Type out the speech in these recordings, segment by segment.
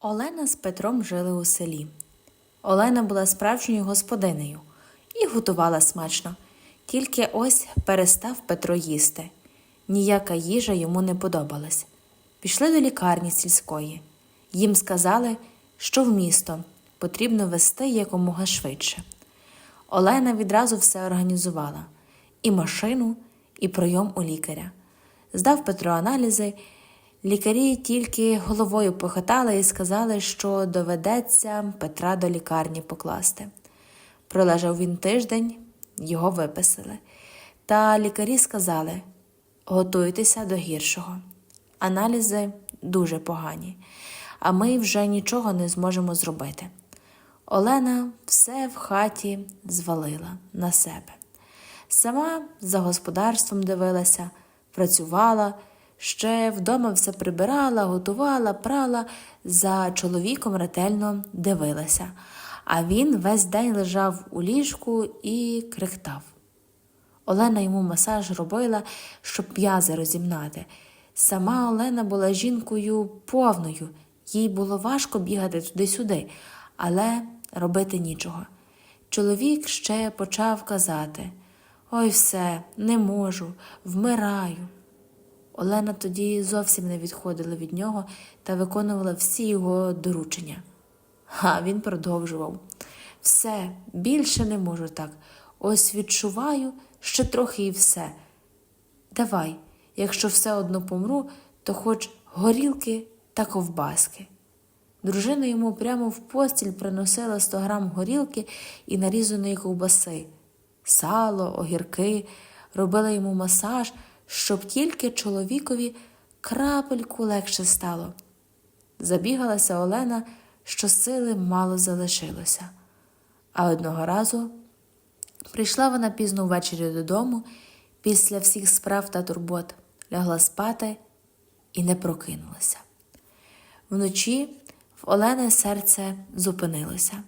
Олена з Петром жили у селі. Олена була справжньою господинею і готувала смачно. Тільки ось перестав Петро їсти. Ніяка їжа йому не подобалась. Пішли до лікарні сільської. Їм сказали, що в місто потрібно вести якомога швидше. Олена відразу все організувала і машину, і прийом у лікаря. Здав Петро аналізи. Лікарі тільки головою похитали і сказали, що доведеться Петра до лікарні покласти. Пролежав він тиждень, його виписали. Та лікарі сказали: готуйтеся до гіршого. Аналізи дуже погані, а ми вже нічого не зможемо зробити. Олена все в хаті звалила на себе. Сама за господарством дивилася, працювала, ще вдома все прибирала, готувала, прала, за чоловіком ретельно дивилася, а він весь день лежав у ліжку і крихтав. Олена йому масаж робила, щоб м'язи розімнати. Сама Олена була жінкою повною, їй було важко бігати туди-сюди, але робити нічого. Чоловік ще почав казати Ой, все, не можу, вмираю. Олена тоді зовсім не відходила від нього та виконувала всі його доручення. А він продовжував все, більше не можу так. Ось відчуваю, ще трохи і все. Давай, якщо все одно помру, то хоч горілки та ковбаски. Дружина йому прямо в постіль приносила 100 грам горілки і нарізаної ковбаси, сало, огірки, робила йому масаж, щоб тільки чоловікові крапельку легше стало. Забігалася Олена, що сили мало залишилося. А одного разу прийшла вона пізно ввечері додому, після всіх справ та турбот, лягла спати і не прокинулася. Вночі в Олени серце зупинилося.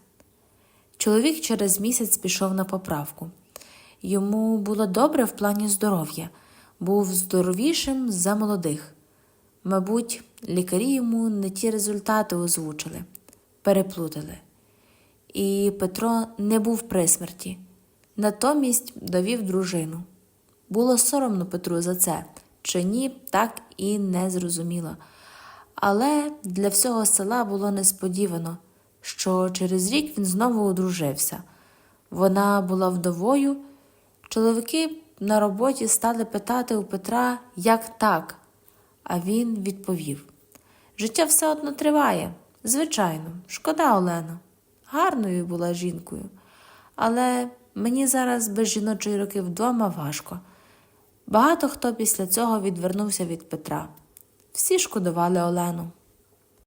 Чоловік через місяць пішов на поправку. Йому було добре в плані здоров'я, був здоровішим за молодих. Мабуть, лікарі йому не ті результати озвучили, переплутали. І Петро не був при смерті, натомість довів дружину. Було соромно Петру за це, чи ні, так і не зрозуміло. Але для всього села було несподівано, що через рік він знову одружився. Вона була вдовою. Чоловіки на роботі стали питати у Петра, як так, а він відповів: Життя все одно триває. Звичайно, шкода Олена. Гарною була жінкою. Але мені зараз без жіночої руки вдома важко. Багато хто після цього відвернувся від Петра. Всі шкодували Олену.